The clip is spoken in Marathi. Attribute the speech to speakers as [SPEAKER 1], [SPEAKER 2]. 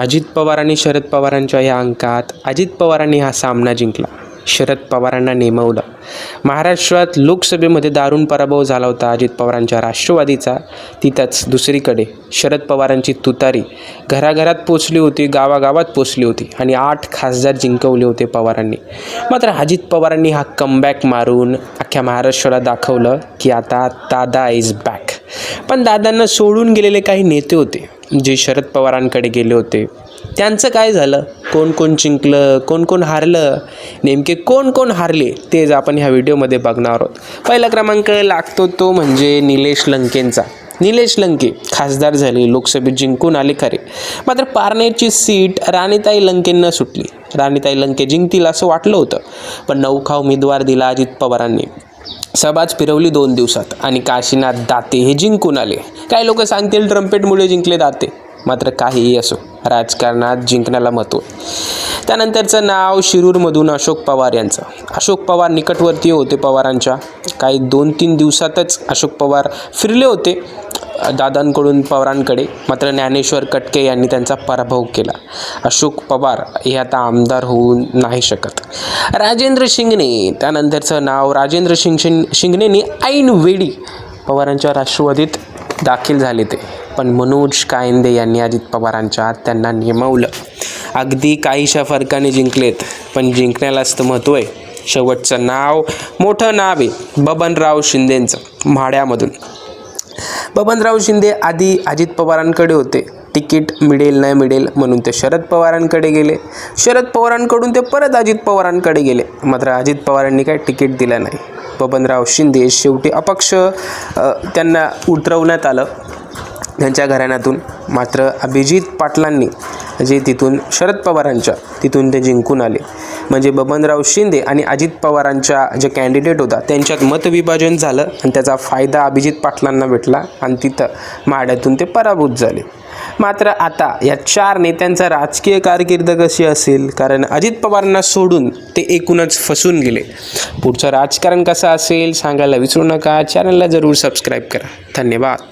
[SPEAKER 1] अजित पवार आणि शरद पवारांच्या या अंकात अजित पवारांनी हा सामना जिंकला. शरद पवारांना नेमवलं. महाराष्ट्रात लोकसभेमध्ये दारुण पराभव झाला होता अजित पवारांच्या राष्ट्रवादीचा. तिथंच दुसरीकडे शरद पवारांची तुतारी घराघरात पोचली होती गावागावात पोचली होती आणि आठ खासदार जिंकवले होते पवारांनी. मात्र अजित पवारांनी हा कमबॅक मारून अख्ख्या महाराष्ट्राला दाखवलं की आता दादा इज बॅक पण दादांना सोडून गेलेले काही नेते होते. जे शरद पवारांकडे गेले होते त्यांचं काय झालं? कोण कोण जिंकलं? कोण कोण हारलं? नेमके कोण कोण हारले? तेच आपण ह्या व्हिडिओमध्ये बघणार आहोत. पहिला क्रमांक लागतो तो म्हणजे निलेश लंकेंचा. निलेश लंके खासदार झाले लोकसभेत जिंकून आले खरे. मात्र पारनेरची सीट राणीताई लंकेंना सुटली. राणीताई लंके जिंकतील असं वाटलं होतं पण नौखा उमेदवार दिला अजित पवारांनी. सभाच फिरवली दोन दिवसात. आणि काशीनाथ दाते हे जिंकून आले. काही लोक सांगतील ट्रम्पेटमुळे जिंकले दाते. मात्र काहीही असो राजकारणात जिंकण्याला महत्त्व त्यानंतरचं नाव शिरूरमधून अशोक पवार यांचं. अशोक पवार निकटवर्तीय होते पवारांच्या. काही दोन तीन दिवसातच अशोक पवार फिरले होते. दादांकडून पवारांकडे मात्र ज्ञानेश्वर कटके यांनी त्यांचा पराभव केला. अशोक पवार हे आता आमदार होऊ नाही शकत. राजेंद्र शिंगणे त्यानंतरचं नाव राजेंद्र शिंग शिंगणेनी ऐन वेळी पवारांच्या राष्ट्रवादीत दाखल झाले ते. पण मनोज कायंदे यांनी अजित पवारांच्या त्यांना नेमवलं. अगदी काहीशा फरकाने जिंकलेत पण जिंकण्यालाच तर महत्त्व आहे. शेवटचं नाव मोठं नाव आहे बबनराव शिंदेंचं म्हाड्यामधून. बबनराव शिंदे आधी अजित पवारांकडे होते. तिकीट मिळेल नाही मिळेल म्हणून ते शरद पवारांकडे गेले. शरद पवारांकडून ते परत अजित पवारांकडे गेले. मात्र अजित पवारांनी काय तिकीट दिलं नाही. बबनराव शिंदे शेवटी अपक्ष त्यांना उतरवण्यात आलं. त्यांच्या घराण्यातून. मात्र अभिजित पाटलांनी जे तिथून शरद पवारांच्या तिथून ते जिंकून आले. म्हणजे बबनराव शिंदे आणि अजित पवारांच्या जे कॅन्डिडेट होता त्यांच्यात मतविभाजन झालं आणि त्याचा फायदा अभिजित पाटलांना भेटला आणि तिथं माड्यातून ते पराभूत झाले. मात्र आता या चार नेत्यांचा राजकीय कारकीर्द कशी असेल? कारण अजित पवारांना सोडून ते एकूणच फसून गेले. पुढचं राजकारण कसं असेल सांगायला विसरू नका. चॅनलला जरूर सबस्क्राईब करा. धन्यवाद.